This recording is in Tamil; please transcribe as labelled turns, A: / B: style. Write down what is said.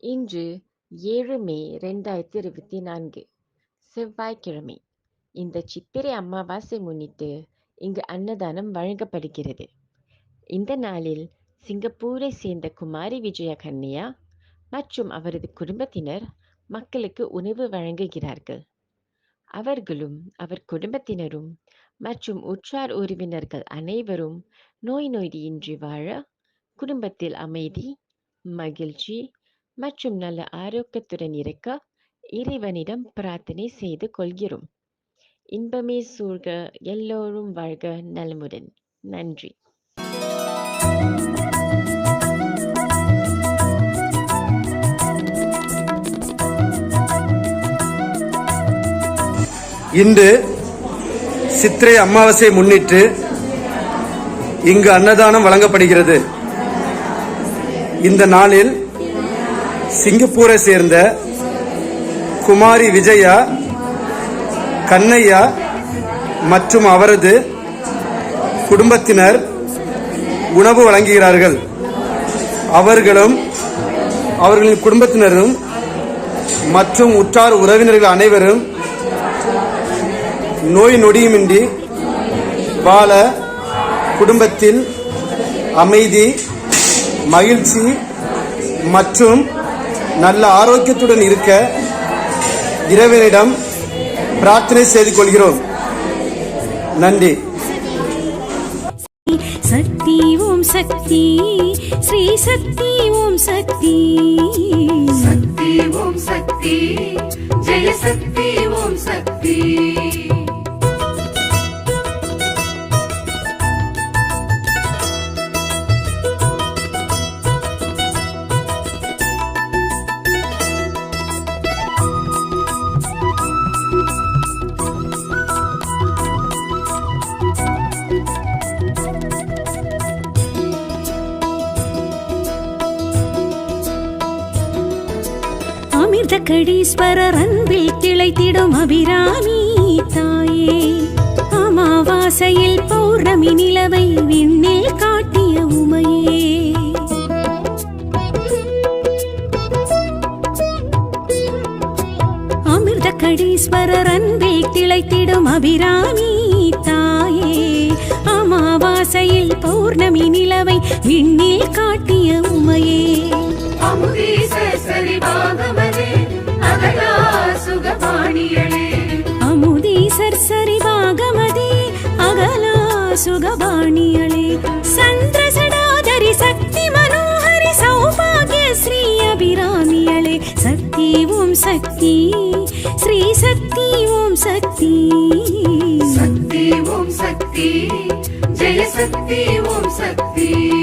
A: இன்று ஏழு மே ரெண்டாயிரத்தி இருபத்தி நான்கு செவ்வாய்க்கிழமை. இந்த சித்திரை அமாவாசை முன்னிட்டு இங்கு அன்னதானம் வழங்கப்படுகிறது. இந்த நாளில் சிங்கப்பூரை சேர்ந்த குமாரி விஜயா கன்னியா மற்றும் அவரது குடும்பத்தினர் மக்களுக்கு உணவு வழங்குகிறார்கள். அவர்களும் அவர் குடும்பத்தினரும் மற்றும் உற்றார் உறவினர்கள் அனைவரும் நோய் நொடியின்றி வாழ குடும்பத்தில் அமைதி மகிழ்ச்சி மற்றும் நல்ல ஆரோக்கியத்துடன் இருக்க இறைவனிடம் பிரார்த்தனை செய்து கொள்கிறோம். இன்பமே சூழ்க எல்லோரும் வாழ்க நலமுடன். நன்றி.
B: இன்று சித்திரை அமாவாசை முன்னிட்டு இங்கு அன்னதானம் வழங்கப்படுகிறது. இந்த நாளில் சிங்கப்பூரை சேர்ந்த குமாரி விஜயா கண்ணையா மற்றும் அவரது குடும்பத்தினர் உணவு வழங்குகிறார்கள். அவர்களும் அவர்களின் குடும்பத்தினரும் மற்றும் உற்றார் உறவினர்கள் அனைவரும் நோய் நொடியுமின்றி வாழ குடும்பத்தில் அமைதி மகிழ்ச்சி மற்றும் நல்ல ஆரோக்கியத்துடன் இருக்க இறைவனிடம் பிரார்த்தனை செய்து கொள்கிறோம். நன்றி.
C: சக்தி ஓம் சக்தி ஸ்ரீ சக்தி ஓம் சக்தி. அமிர்த கடீஸ்வரர் அன்பில் திளைத்திடும் அபிராமி தாயே. அமாவாசையில் பௌர்ணமி நிலவை விண்ணில் காட்டிய உமையே. அமிர்த கடீஸ்வரர் அன்பில் திளைத்திடும் அபிராமி தாயே. அமாவாசையில் பௌர்ணமி நிலவை விண்ணில் காட்டிய உமையே.
D: அமுதீச
C: சரிவாகமதே அகலா சுகபாணியளே. சந்திர சடாதரி சக்தி மனோஹரி சௌபாகிய ஸ்ரீ அபிராமியளே. சக்தி ஓம் சக்தி ஸ்ரீ சக்தி ஓம் சக்தி.
D: சக்தி ஓம் சக்தி ஜெய சக்தி ஓம் சக்தி.